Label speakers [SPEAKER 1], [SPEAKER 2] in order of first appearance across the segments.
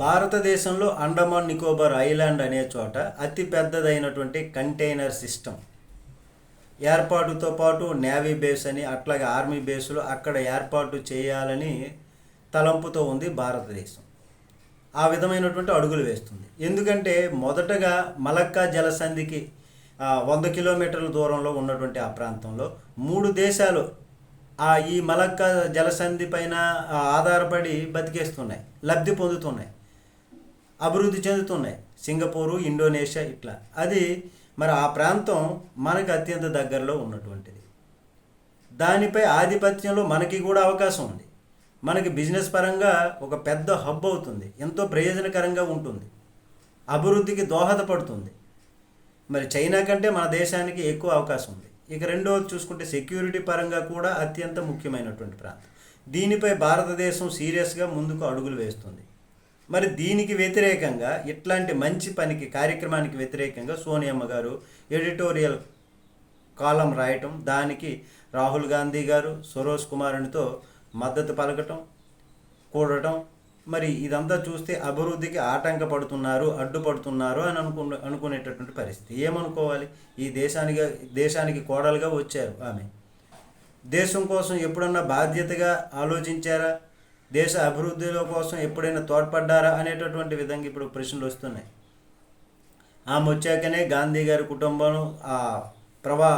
[SPEAKER 1] భారతదేశంలో అండమాన్ నికోబార్ ఐలాండ్ అనే చోట అతి పెద్దదైనటువంటి కంటైనర్ సిస్టమ్. ఏర్పాటుతో పాటు నేవీ బేస్ అని అట్లాగే ఆర్మీ బేసులు అక్కడ ఏర్పాటు చేయాలని తలంపుతో ఉంది భారతదేశం. ఆ విధమైనటువంటి అడుగులు వేస్తుంది. ఎందుకంటే మొదటగా మలక్కా జలసంధికి వంద కిలోమీటర్ల దూరంలో ఉన్నటువంటి ఆ ప్రాంతంలో మూడు దేశాలు ఆ ఈ మలక్కా జలసంధి పైన ఆధారపడి బతికేస్తున్నాయి లబ్ధి పొందుతున్నాయి. అభివృద్ధి చెందుతున్నాయి. సింగపూరు ఇండోనేషియా ఇట్లా. అది మరి ఆ ప్రాంతం మనకు అత్యంత దగ్గరలో ఉన్నటువంటిది. దానిపై ఆధిపత్యంలో మనకి కూడా అవకాశం ఉంది. మనకి బిజినెస్ పరంగా ఒక పెద్ద హబ్ అవుతుంది. ఎంతో ప్రయోజనకరంగా ఉంటుంది. అభివృద్ధికి దోహదపడుతుంది. మరి చైనా కంటే మన దేశానికి ఎక్కువ అవకాశం ఉంది. ఇక రెండవది చూసుకుంటే సెక్యూరిటీ పరంగా కూడా అత్యంత ముఖ్యమైనటువంటి ప్రాంతం. దీనిపై భారతదేశం సీరియస్గా ముందుకు అడుగులు వేస్తుంది. మరి దీనికి వ్యతిరేకంగా ఇట్లాంటి మంచి పనికి కార్యక్రమానికి వ్యతిరేకంగా సోనియమ్మ గారు ఎడిటోరియల్ కాలం రాయటం దానికి రాహుల్ గాంధీ గారు సరోజ్ కుమారునితో మద్దతు పలకటం కూడటం మరి ఇదంతా చూస్తే అభివృద్ధికి ఆటంకపడుతున్నారు అడ్డుపడుతున్నారు అని అనుకు అనుకునేటటువంటి పరిస్థితి. ఏమనుకోవాలి? ఈ దేశానికి దేశానికి కోడలుగా వచ్చారు ఆమె. దేశం కోసం ఎప్పుడన్నా బాధ్యతగా ఆలోచించారా? దేశ అభివృద్ధిలో కోసం ఎప్పుడైనా తోడ్పడ్డారా అనేటటువంటి విధంగా ఇప్పుడు ప్రశ్నలు వస్తున్నాయి. ఆమె వచ్చాకనే గాంధీ గారి కుటుంబం ఆ ప్రవా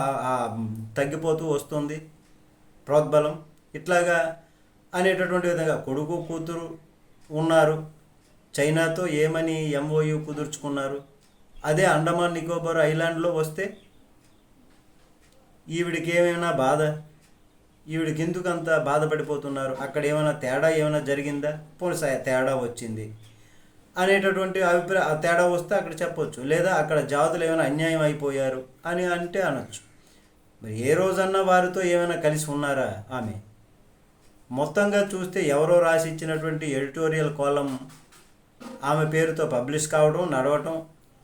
[SPEAKER 1] తగ్గిపోతూ వస్తుంది. ప్రోద్బలం ఇట్లాగా అనేటటువంటి విధంగా కొడుకు కూతురు ఉన్నారు. చైనాతో ఏమని ఎంఓయు కుదుర్చుకున్నారు. అదే అండమాన్ నికోబార్ ఐలాండ్లో వస్తే ఈవిడికి ఏమైనా బాధ? ఈవిడికి ఎందుకు అంత బాధపడిపోతున్నారు? అక్కడ ఏమైనా తేడా ఏమైనా జరిగిందా? పోనీ తేడా వచ్చింది. అనేటటువంటి అభిప్రాయ ఆ తేడా వస్తే అక్కడ చెప్పొచ్చు. లేదా అక్కడ జాతులు ఏమైనా అన్యాయం అయిపోయారు అని అంటే అనొచ్చు. మరి ఏ రోజన్నా వారితో ఏమైనా కలిసి ఉన్నారా ఆమె? మొత్తంగా చూస్తే ఎవరో రాసి ఇచ్చినటువంటి ఎడిటోరియల్ కాలం ఆమె పేరుతో పబ్లిష్ కావడం నడవటం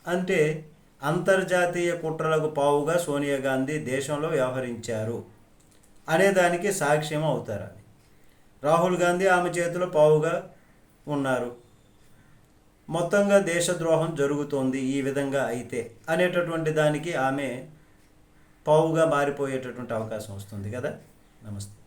[SPEAKER 1] అంటే అంతర్జాతీయ కుట్రలకు పావుగా సోనియా గాంధీ దేశంలో వ్యవహరించారు. అనేదానికి సాక్ష్యం అవుతారని రాహుల్ గాంధీ ఆమె చేతిలో పావుగా ఉన్నారు. మొత్తంగా దేశద్రోహం జరుగుతోంది ఈ విధంగా అయితే అనేటటువంటి దానికి ఆమె పావుగా మారిపోయేటటువంటి అవకాశం వస్తుంది కదా? నమస్తే.